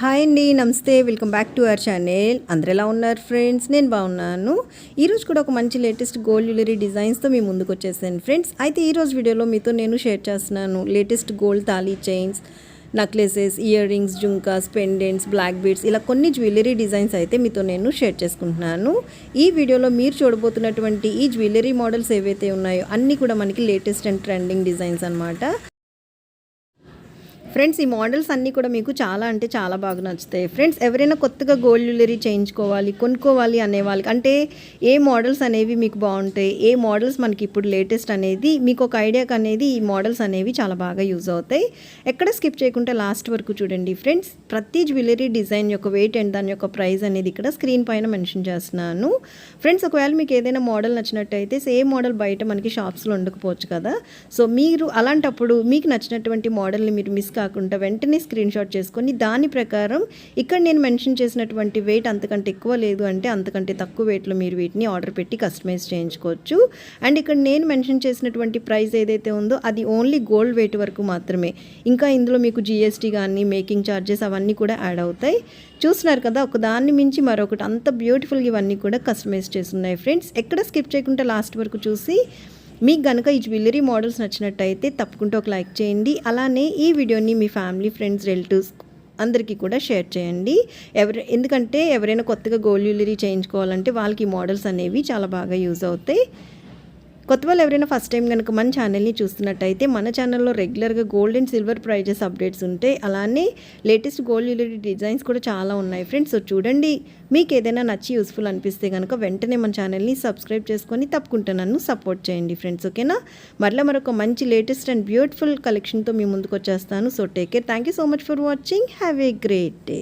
Hi అండి నమస్తే. Welcome back to our channel. అందరు ఎలా ఉన్నారు ఫ్రెండ్స్? నేను బాగున్నాను. ఈరోజు కూడా ఒక మంచి లేటెస్ట్ గోల్డ్ జ్యువెలరీ డిజైన్స్తో మీ ముందుకు వచ్చేసాను ఫ్రెండ్స్. అయితే ఈరోజు వీడియోలో మీతో నేను షేర్ చేస్తున్నాను latest gold thali chains necklaces earrings jhumkas pendants black beads ఇలా కొన్ని జ్యువెలరీ డిజైన్స్ అయితే మీతో నేను షేర్ చేసుకుంటున్నాను. ఈ వీడియోలో మీరు చూడబోతున్నటువంటి ఈ జ్యువెలరీ మోడల్స్ ఏవైతే ఉన్నాయో అన్నీ కూడా మనకి లేటెస్ట్ అండ్ ట్రెండింగ్ డిజైన్స్ అన్నమాట. ఫ్రెండ్స్ ఈ మోడల్స్ అన్నీ కూడా మీకు చాలా అంటే చాలా బాగా నచ్చుతాయి. ఫ్రెండ్స్ ఎవరైనా కొత్తగా గోల్డ్ జ్యువెలరీ చేయించుకోవాలి కొనుక్కోవాలి అనే వాళ్ళకి అంటే ఏ మోడల్స్ అనేవి మీకు బాగుంటాయి ఏ మోడల్స్ మనకి ఇప్పుడు లేటెస్ట్ అనేది మీకు ఒక ఐడియాకి అనేది ఈ మోడల్స్ అనేవి చాలా బాగా యూజ్ అవుతాయి. ఎక్కడ స్కిప్ చేయకుండా లాస్ట్ వరకు చూడండి ఫ్రెండ్స్ ప్రతి జ్యువెలరీ డిజైన్ యొక్క వెయిట్ అండ్ దాని యొక్క ప్రైస్ అనేది ఇక్కడ స్క్రీన్ పైన మెన్షన్ చేస్తున్నాను. ఫ్రెండ్స్ ఒకవేళ మీకు ఏదైనా మోడల్ నచ్చినట్టయితే సేమ్ మోడల్ బయట మనకి షాప్స్లో ఉండకపోవచ్చు కదా. సో మీరు అలాంటప్పుడు మీకు నచ్చినటువంటి మోడల్ని మీరు మిస్ కాకుండా వెంటనే స్క్రీన్ షాట్ చేసుకొని దాని ప్రకారం ఇక్కడ నేను మెన్షన్ చేసినటువంటి వెయిట్ అంతకంటే ఎక్కువ లేదు అంటే అంతకంటే తక్కువ వెయిట్లో మీరు వీటిని ఆర్డర్ పెట్టి కస్టమైజ్ చేయించుకోవచ్చు. అండ్ ఇక్కడ నేను మెన్షన్ చేసినటువంటి ప్రైస్ ఏదైతే ఉందో అది ఓన్లీ గోల్డ్ వెయిట్ వరకు మాత్రమే. ఇంకా ఇందులో మీకు జిఎస్టీ కానీ మేకింగ్ ఛార్జెస్ అవన్నీ కూడా యాడ్ అవుతాయి. చూస్తున్నారు కదా ఒక దాన్ని మించి మరొకటి అంత బ్యూటిఫుల్గా ఇవన్నీ కూడా కస్టమైజ్ చేస్తున్నాయి ఫ్రెండ్స్ ఎక్కడ స్కిప్ చేయకుండా లాస్ట్ వరకు చూసి మీకు కనుక ఈ జ్యువెలరీ మోడల్స్ నచ్చినట్టయితే తప్పకుండా ఒక లైక్ చేయండి. అలానే ఈ వీడియోని మీ ఫ్యామిలీ ఫ్రెండ్స్ రిలేటివ్స్ అందరికీ కూడా షేర్ చేయండి. ఎవరి ఎందుకంటే ఎవరైనా కొత్తగా గోల్డ్ జ్యువెలరీ చేయించుకోవాలంటే వాళ్ళకి ఈ మోడల్స్ అనేవి చాలా బాగా యూజ్ అవుతాయి. కొత్త వాళ్ళు ఎవరైనా ఫస్ట్ టైం కనుక మన ఛానల్ని చూస్తున్నట్టయితే మన ఛానల్లో రెగ్యులర్గా gold and silver prices updates ఉంటాయి అలానే లేటెస్ట్ గోల్డ్ జ్యువెలరీ డిజైన్స్ కూడా చాలా ఉన్నాయి ఫ్రెండ్స్ సో చూడండి మీకు ఏదైనా నచ్చి యూస్ఫుల్ అనిపిస్తే కనుక వెంటనే మన ఛానల్ని సబ్స్క్రైబ్ చేసుకొని తప్పకుండా నన్ను సపోర్ట్ చేయండి ఫ్రెండ్స్ ఓకేనా మరలా మరొక మంచి లేటెస్ట్ అండ్ బ్యూటిఫుల్ కలెక్షన్తో మీ ముందుకు వచ్చేస్తాను. So take care thank you so much for watching have a great day